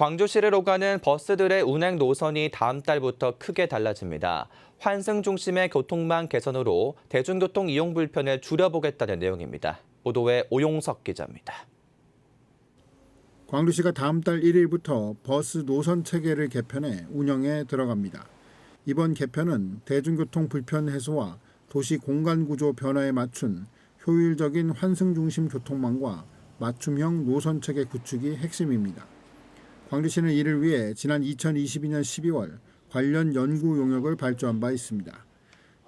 광주시를 오가는 버스들의 운행 노선이 다음 달부터 크게 달라집니다. 환승 중심의 교통망 개선으로 대중교통 이용 불편을 줄여보겠다는 내용입니다. 보도에 오용석 기자입니다. 광주시가 다음 달 1일부터 버스 노선 체계를 개편해 운영에 들어갑니다. 이번 개편은 대중교통 불편 해소와 도시 공간 구조 변화에 맞춘 효율적인 환승 중심 교통망과 맞춤형 노선 체계 구축이 핵심입니다. 광주시는 이를 위해 지난 2022년 12월 관련 연구 용역을 발주한 바 있습니다.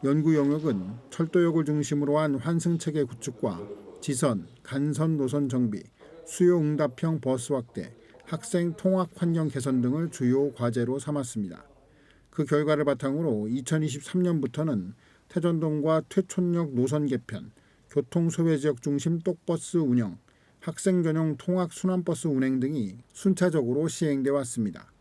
연구 용역은 철도역을 중심으로 한 환승 체계 구축과 지선, 간선 노선 정비, 수요 응답형 버스 확대, 학생 통학 환경 개선 등을 주요 과제로 삼았습니다. 그 결과를 바탕으로 2023년부터는 태전동과 퇴촌역 노선 개편, 교통 소외 지역 중심 똑버스 운영, 학생 전용 통학 순환버스 운행 등이 순차적으로 시행돼 왔습니다.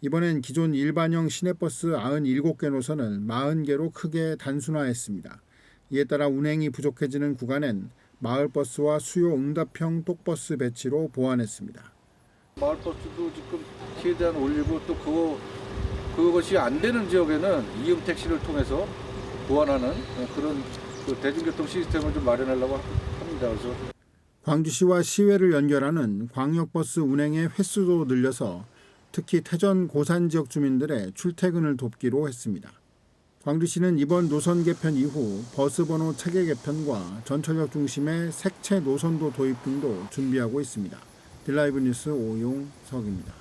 이번엔 기존 일반형 시내버스 97개 노선을 40개로 크게 단순화했습니다. 이에 따라 운행이 부족해지는 구간엔 마을버스와 수요 응답형 똑버스 배치로 보완했습니다. 마을버스도 지금 최대한 올리고 또 그거 그것이 안 되는 지역에는 이용 택시를 통해서 보완하는 그런 그 대중교통 시스템을 좀 마련하려고 합니다. 그래서 광주시와 시외를 연결하는 광역버스 운행의 횟수도 늘려서 특히 태전 고산 지역 주민들의 출퇴근을 돕기로 했습니다. 광주시는 이번 노선 개편 이후 버스 번호 체계 개편과 전철역 중심의 색채 노선도 도입 등도 준비하고 있습니다. 딜라이브 뉴스 오용석입니다.